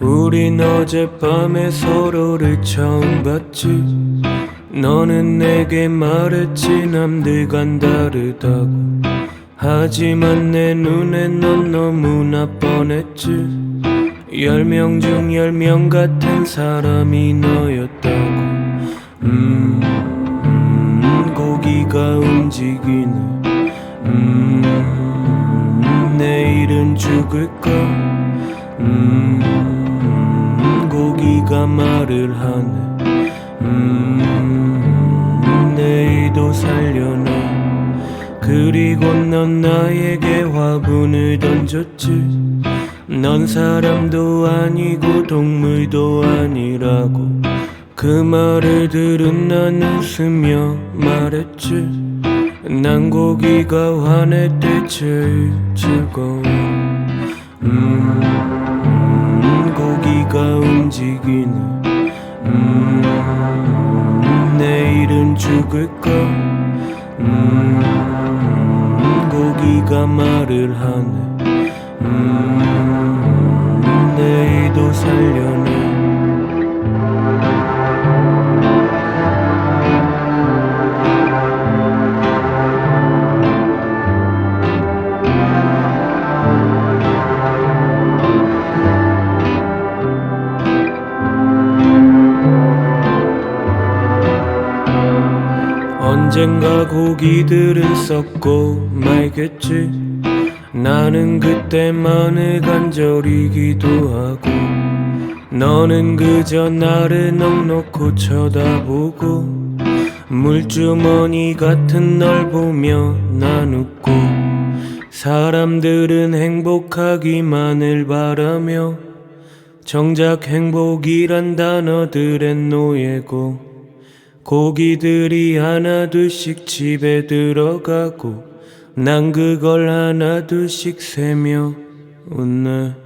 우린 어젯밤에 서로를 처음 봤지. 너는 내게 말했지 남들과는 다르다고. 하지만 내 눈엔 넌 너무나 뻔했지. 열 명 중 열 명 같은 사람이 너였다고. 음, 음 고기가 움직이네. 음 내일은 죽을까? 음 고기가 말을 하네. 음 내일도 살려내 그리고 넌 나에게 화분을 던졌지. 넌 사람도 아니고 동물도 아니라고. 그 말을 들은 난 웃으며 말했지. 난 고기가 화낼 때 제일 즐거워 움직이네 음 내일은 죽을까 음 고기가 말을 하네. 음 내일도 살려내 언젠가 고기들은 썩고 말겠지. 나는 그때만을 간절히 기도 하고 너는 그저 나를 넋놓고 쳐다보고 물주머니 같은 널 보며 난 웃고 사람들은 행복하기만을 바라며 정작 행복이란 단어들엔 노예고 고기들이 하나둘씩 집에 들어가고 난 그걸 하나둘씩 세며 웃네